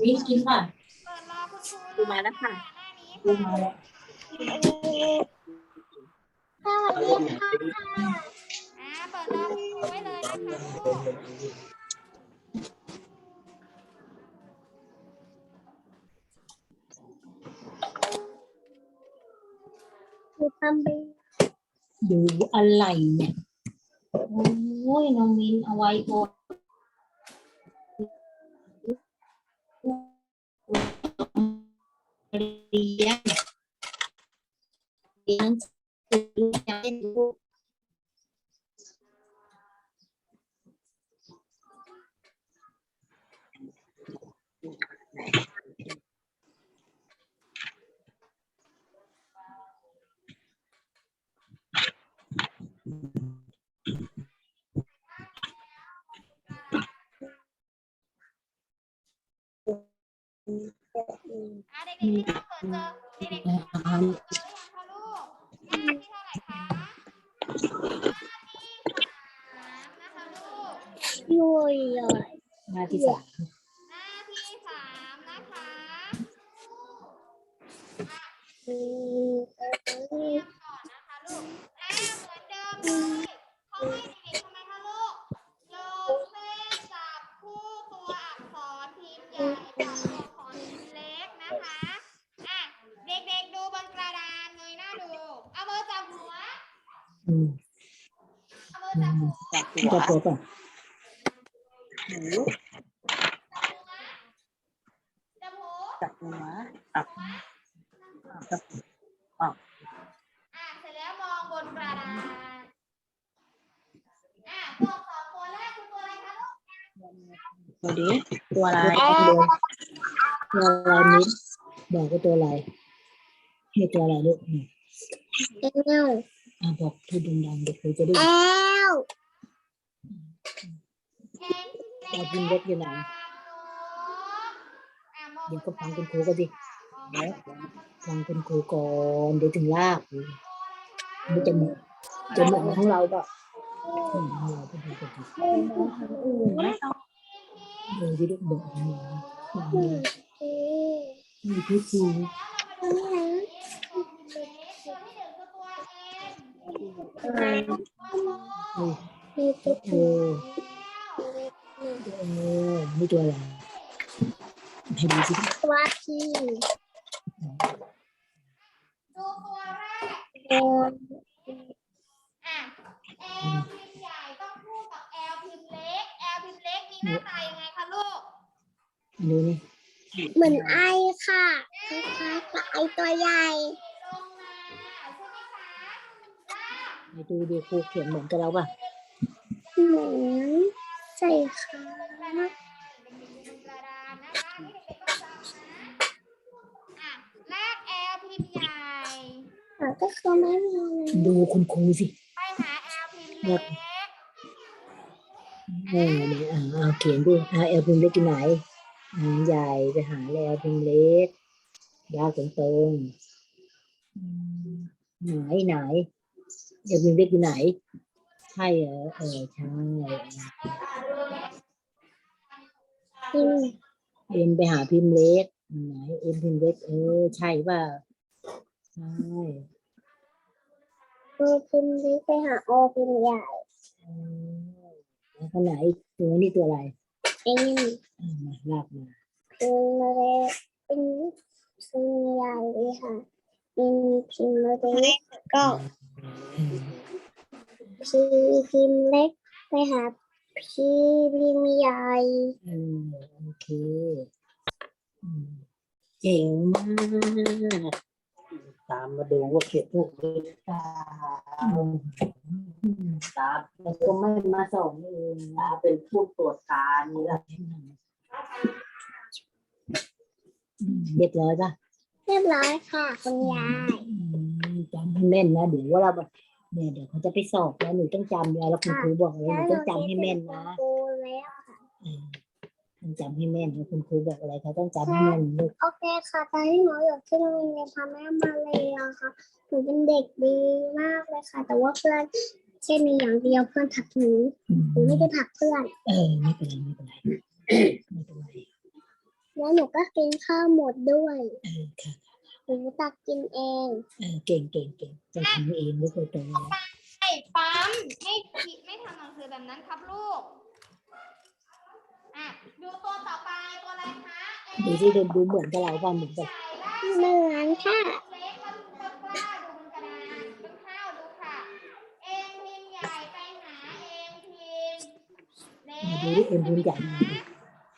วิ่กินก่อนเปิดรอคุณครูมาแล้วค่ะหน้านี้ดูมาแล้วอ่าเปิดรอคุณครูไว้เลยนะคะคือทำเป็นดูอะไรเนี่ย โอ้ยน้องมินเอาไว้ก่อน เรียนเรียนสื่ อจะเล่นลูกอ่าเด็กๆที่เราเปิดเจอเด็กๆที่เราเปิดเจอหรือยังคะลูกหน้าที่เท่าไหร่คะหน้าที่สามนะคะลูก ยุยเลยหน้าที่สามหน้าที่สามนะคะอืมเออเรียงก่อนนะคะลูกอ่าเหมือนเดิมเลยเขาให้ อืมอามือจับหัวตัวก่อนหูจับหูจับหัวอะจับอะเสร็จแล้วมองบนกระดานอะตัวอักษรตัวแรกคือตัวอะไรคะลูกตัวนี้ตัวอะไรตัวอะไรมินบอกว่าตัวอะไรให้ตัวอะไรลูกอืมแอลอะบอกพูดดังๆเด็กเขาจะได้แอยินลแข่งเอาพิมพ์เล็กอยู่ไหนอะมองเดี๋ยวก็ฟังคุณครูก็ดิแล้วฟังคุณครูก่อนเดี๋ยวถึงลากมันจะเหมือนจะเหมือนของเราแบบอืมของเราก็ดูกันดิเออที่ลูกบอกของเราบอกให้มีพี่ครู ตัวที่หนึ่งคือตัว M อะไรตัวโออเอมีตัวอะไรให้ดูสิตัวพี่ดูตัวแรกโดนอะ L พิมพ์ใหญ่ต้องคู่กับ L พิมพ์เล็ก L พิมพ์เล็กมีหน้าตายังไงคะลูกดูนี่เหมือนไอค่ะคล้ายๆกับไอตัวใหญ่ ดูดูครูเขียนเหมือนกับเราป่ะเหมือนใส่ค่ะกระดานเด็กๆดูกระดานนะคะนี่เด็กๆต้องจำนะอะลาก L พิมพ์ใหญ่แต่ก็คือไม่มีเลยดูคุณครูสิ ไปหา L พิมพ์เล็กเออเนี่ยอ่าเอาเขียนดิอ่าเอลพิมพ์เล็กอยู่ไหนอ่าใหญ่ไปหาแล้วพิมพ์เล็กยาวตรงตรงๆอืมไหนไหน เอลพิมพ์เล็กอยู่ไหน ใช่เหรอเออใช่เอ็มไปหาพิมพ์เล็กไหนเอ็มพิมพ์เล็กเออ ใช่ป่ะใช่โอพิมพ์นี้ไปหาโอพิมพ์ใหญ่แล้วคนไหนตัวนี้ตัวอะไรเอ็มอ่ามาลากมาพิมพ์เล็กเป็นพิมพ์ใหญ่เลยค่ะเป็นพิมพ์เล็กก็ พี่พิมพ์เล็กไปหาพี่พิมพ์ใหญ่เออโอเคอืมเก่งมากตามมาดูว่าเขียนถูกหรือเปล่าตามแล้วก็ไม่มาส่งเองตาเป็นผู้ตรวจการนี่แหละเรียบร้อยป่ะ เรียบร้อยค่ะคุณยายอืมจำ ให้แม่นนะเดี๋ยวว่าเราแบบเนี่ยเดี๋ยวเขาจะไปสอบแล้วหนูต้องจำแล้วแล้วคุณครูบอกเลยหนูต้องจำให้แม่นนะดูแล้วเออต้องจำให้แม่นนะคุณครูบอกอะไรเขาต้องจำให้แม่นลูกโอเคค่ะตอนที่หนูอยู่ที่โรงเรียนพาแม่มาเลยอะค่ะหนูเป็นเด็กดีมากเลยค่ะ แต่ว่าเพื่อนแค่มีอย่างเดียวเพื่อนผลักหนูอืมหนูไม่ได้ผลักเพื่อน เออไม่เป็นไรไม่เป็นไรไม่เป็นไรหนูแล้วหนูก็กินข้าวหมดด้วยเออค่ะ หนูตักกินเองเออเก่งเก่งเก่งจะทำเองไม่เคยโตแล้วไอ้ปั๊มไม่คิดไม่ทำหนังสือแบบนั้นครับลูก อะ ดูตัวต่อไปตัวอะไรคะเอ็ดูที่ดูดูเหมือนกับเราป่ะเหมือนกับใหญ่ล่าเหมือนค่ะเล็กก็ดูต้นกล้าดูบนกระดานบนข้าวดูค่ะเอ็มพิมพ์ใหญ่ไปหาเอ็มพิมพ์เล็กดูที่เป็นบุญใหญ่มาดิ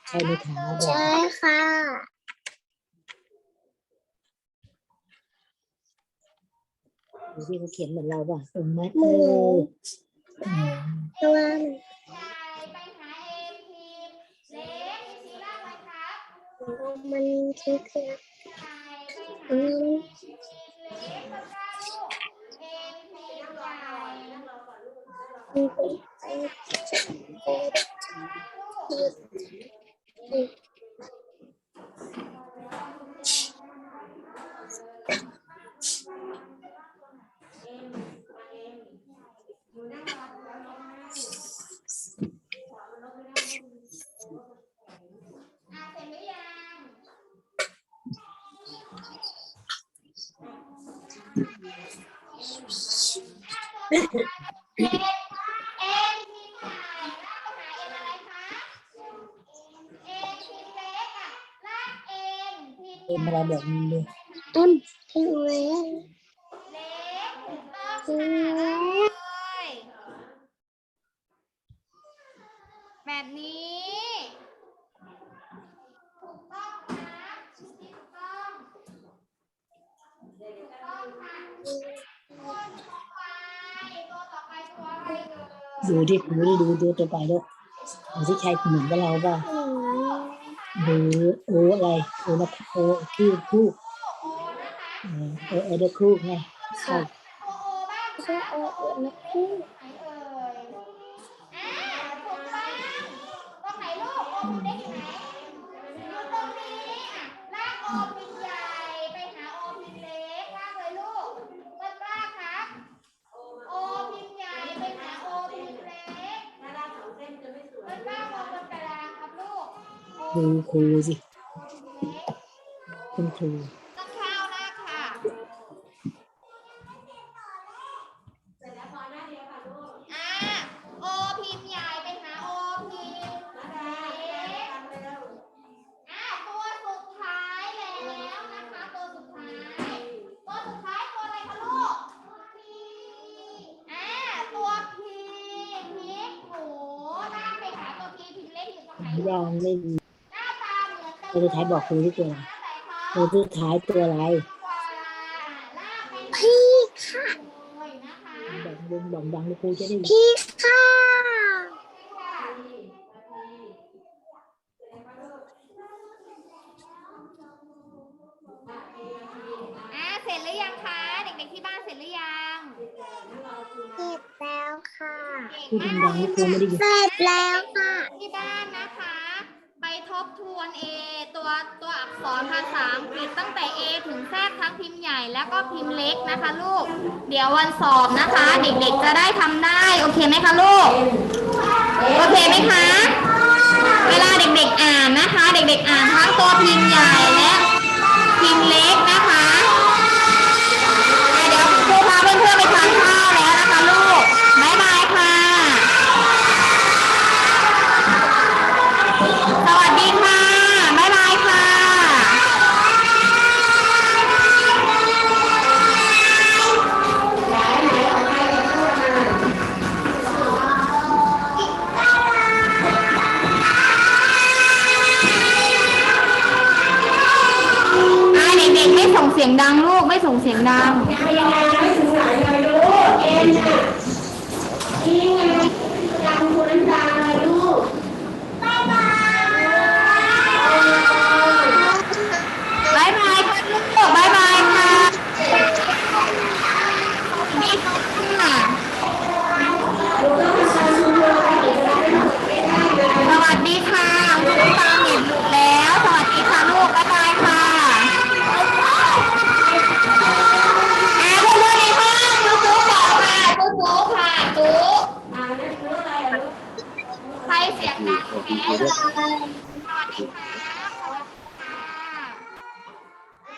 ใช่ไหมคะบอกใช่ค่ะ ที่เขาเขียนเหมือนเราป่ะตรงไหมเหมืออนตัวใหญ่ไปหาเอ็มพิมพ์เล็กมีสีล่างไหมครับมันคือคืออืมอ็มพิม เอ็มเอ็มพิมพ์ใหญ่ลากไปหาเอ็มอะไรคะเอ็มพิมพ์เล็กอะลากเอ็มเอ็มอะไรแบบนี้เลยเอ็มพิงเล็กเล็กถูกต้องค่ะลากเลยแบบนี้ ถูกต้องครับถูกต้องถูกต้องค่ะตัวต่อไปตัวต่อไปตัวอะไร เอ่ยดูที่ดูดิดูดูตัวไปด้วยดูที่ใช่เหมือนกับเราป่ะหมือนดูโออะไรโอละโอคู่คู่โอนะคะเออเออเออเดคู่ไงใช่โอโอบ้างชื่อโอโอนะพี่ไหนเอ่ยอ่าถูกต้องตรงไหนลูกโอพิมพ์เล็กอยู่ไหนอยู่ตรงนี้อะลากโอพิมพ์ใหญ่ไปหาโอพิมพ์เล็กลากเลยลูกต้นกล้าครับโอพิมพ์ใหญ่ไปหาโอพิมพ์เล็กต้นกล้ามองบนกระดานครับลูกโอ ดูครูสิพิมพ์เล็กคุณครูต้นข้าวลากค่ะอ่าโอพิมพ์ใหญ่ไปหาโอพิมพ์เล็กอ่าตัวสุดท้ายแล้วนะคะตัวสุดท้ายตัวสุดท้ายตัวอะไรคะลูกอ่าตัวพีพิกหมูลากไปหาตัวพีพิมพ์เล็กอยู่ตรงไหนยางไม่มี ตัวสุดท้ายบอกครูที่ตัวอะไรหน้าใส่เขาตัวสุดท้ายตัวอะไรกว่าลากไปหาพี่ค่ะเลยนะคะบอกวงบอกดังครูจะได้พี่ค่ะอ่าเสร็จหรือยังคะเด็กๆที่บ้านเสร็จหรือยังเสร็จแล้วค่ะพูดดังๆให้ครูไม่ได้ยินเสร็จแล้วค่ะที่บ้านนะคะไปท บทวน A ตัวตัวอักษรภาษาอังกฤษตั้งแต่ A ถึงแทั้งพิมพ์ใหญ่แล้วก็พิมพ์เล็กนะคะลูก เดี๋ยววันสอบนะคะ เด็กๆจะได้ทำได้ โอเคไหมคะลูก โอเคไหมคะ เวลาเด็กๆอ่านนะคะ เด็กๆอ่านทั้งตัวพิมพ์ใหญ่และพิมพ์เล็ก